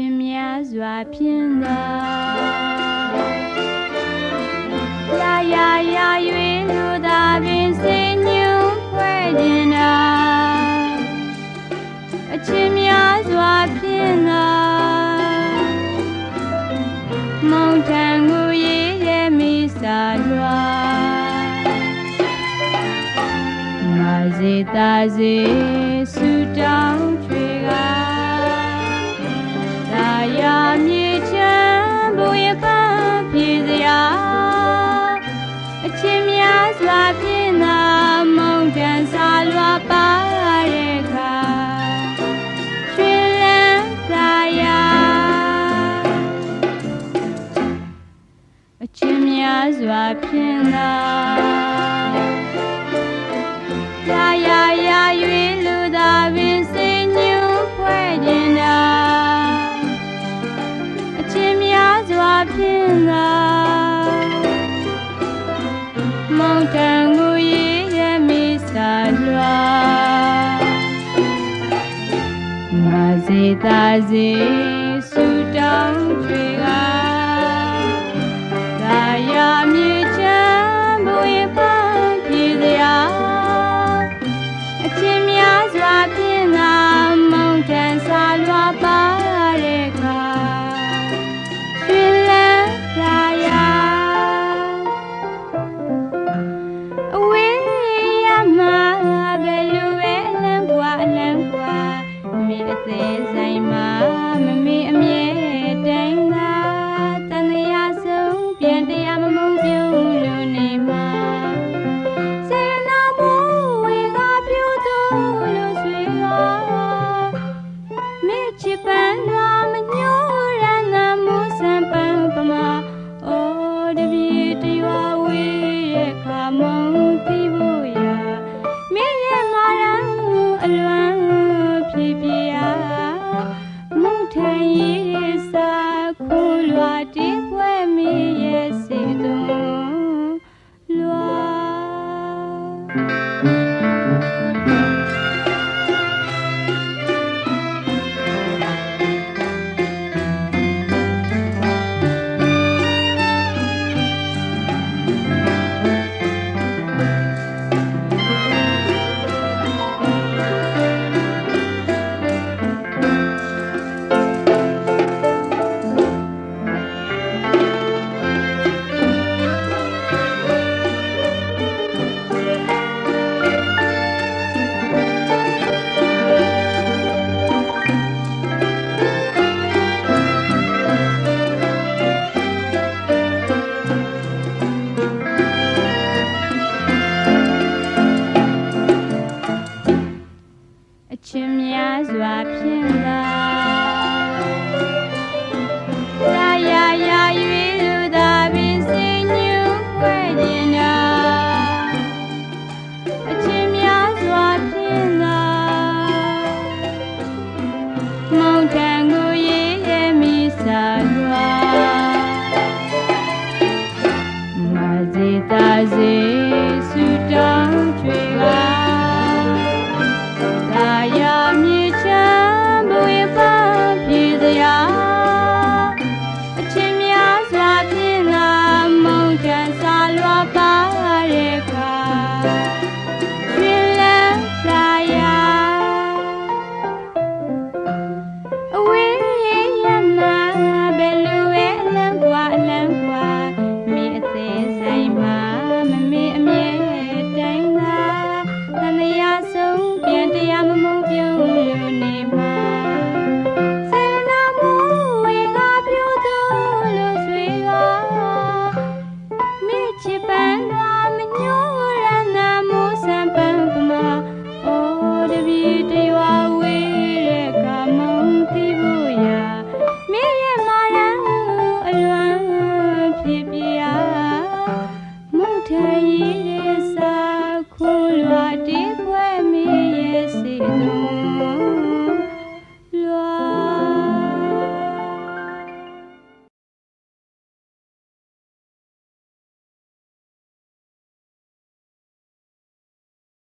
ရှင်များစွာဖြင့်သာရာရာရာ၍လူသာပင်စိတ်ညှို့ဖွဲ့ခြင်းသာအချင်းများစွာဖြင့်သာမုန်ထံကိုရေးရမိစာလွှာမာစေတာစေဆူတောင်းချွ ရွာဖြင်းသာရာရာရာရွေလူသာပင်စိတ်ညူဖွဲ့ခြင်းသာအချင်းများစွာဖြင်းသာမောင်တန်ကိုရေးရမိစာလွာမာစေသာစေ bye. মাটি das